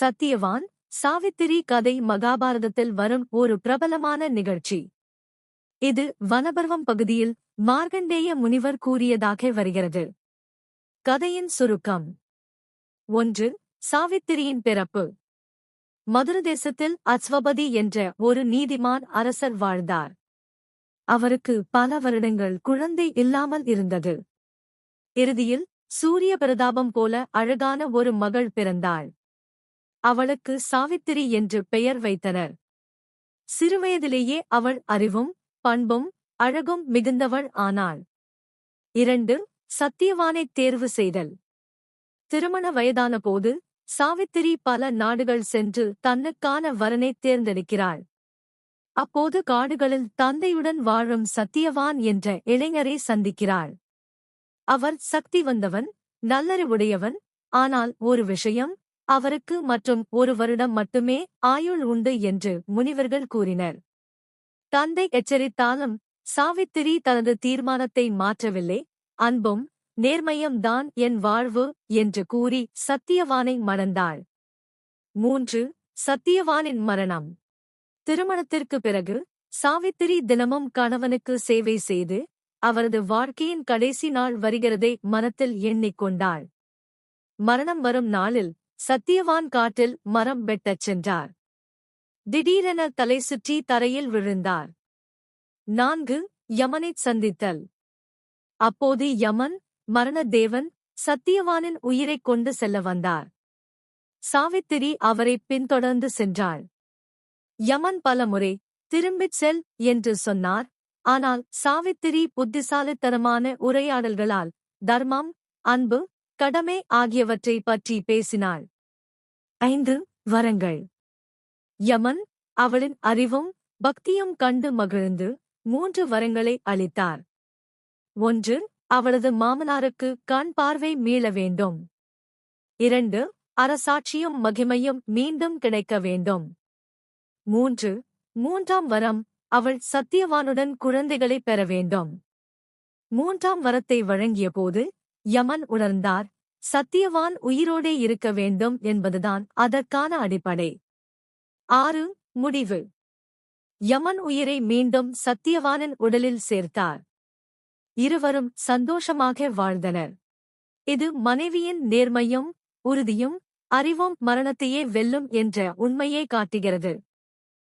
சத்தியவான் சாவித்திரி கதை மகாபாரதத்தில் வரும் ஒரு பிரபலமான நிகழ்ச்சி. இது வனபர்வம் பகுதியில் மார்கண்டேய முனிவர் கூறியதாக வருகிறது. கதையின் சுருக்கம். ஒன்று சாவித்திரியின் பிறப்பு. மதுர தேசத்தில் அஸ்வபதி என்ற ஒரு நீதிமான் அரசர் வாழ்ந்தார். அவருக்கு பல வருடங்கள் குழந்தை இல்லாமல் இருந்தது. இறுதியில் சூரிய பிரதாபம் போல அழகான ஒரு மகள் பிறந்தாள். அவளுக்கு சாவித்திரி என்று பெயர் வைத்தனர். சிறுவயதிலேயே அவள் அறிவும் பண்பும் அழகும் மிகுந்தவள் ஆனாள். இரண்டு சத்தியவானைத் தேர்வு செய்தல். திருமண வயதான போது சாவித்திரி பல நாடுகள் சென்று தன்னுக்கான வரனைத் தேர்ந்தெடுக்கிறாள். அப்போது காடுகளில் தந்தையுடன் வாழும் சத்தியவான் என்ற இளைஞரை சந்திக்கிறாள். அவர் சக்தி வந்தவன் நல்லறிவுடையவன் ஆனால் ஒரு விஷயம் அவருக்கு மற்றும் ஒரு வருடம் மட்டுமே ஆயுள் உண்டு என்று முனிவர்கள் கூறினர். தந்தை எச்சரித்தாலும் சாவித்திரி தனது தீர்மானத்தை மாற்றவில்லை. அன்பும் நேர்மையம்தான் என் வாழ்வு என்று கூறி சத்தியவானை மணந்தாள் மூன்று சத்தியவானின் மரணம். திருமணத்திற்கு பிறகு சாவித்திரி தினமும் கணவனுக்கு சேவை செய்து அவரது வாழ்க்கையின் கடைசி நாள் வருகிறதை மனத்தில் எண்ணிக்கொண்டாள் மரணம் வரும் நாளில் சத்தியவான் காட்டில் மரம் வெட்டச் சென்றார். திடீரென தலை சுற்றி தரையில் விழுந்தார். நான்கு யமனைச் சந்தித்தல். அப்போது யமன் மரணதேவன் சத்தியவானின் உயிரைக் கொண்டு செல்ல வந்தார். சாவித்திரி அவரை பின்தொடர்ந்து சென்றாள். யமன் பலமுறை திரும்பிச் செல் என்று சொன்னார். ஆனால் சாவித்திரி புத்திசாலித்தனமான உரையாடல்களால் தர்மம் அன்பு கடமை ஆகியவற்றை பற்றி பேசினாள். ஐந்து வரங்கள். யமன் அவளின் அறிவும் பக்தியும் கண்டு மகிழ்ந்து மூன்று வரங்களை அளித்தார். ஒன்று அவளது மாமனாருக்கு கண் பார்வை மீள வேண்டும். இரண்டு அரசாட்சியும் மகிமையும் மீண்டும் கிடைக்க வேண்டும். மூன்று மூன்றாம் வரம் அவள் சத்தியவானுடன் குழந்தைகளை பெற வேண்டும். மூன்றாம் வரத்தை வழங்கியபோது யமன் உணர்ந்தார் சத்தியவான் உயிரோடே இருக்க வேண்டும் என்பதுதான் அதற்கான அடிப்படை. ஆறு முடிவு. யமன் உயிரை மீண்டும் சத்தியவானின் உடலில் சேர்த்தார். இருவரும் சந்தோஷமாக வாழ்ந்தனர். இது மனைவியின் நேர்மையும் உறுதியும் அறிவும் மரணத்தையே வெல்லும் என்ற உண்மையை காட்டுகிறது.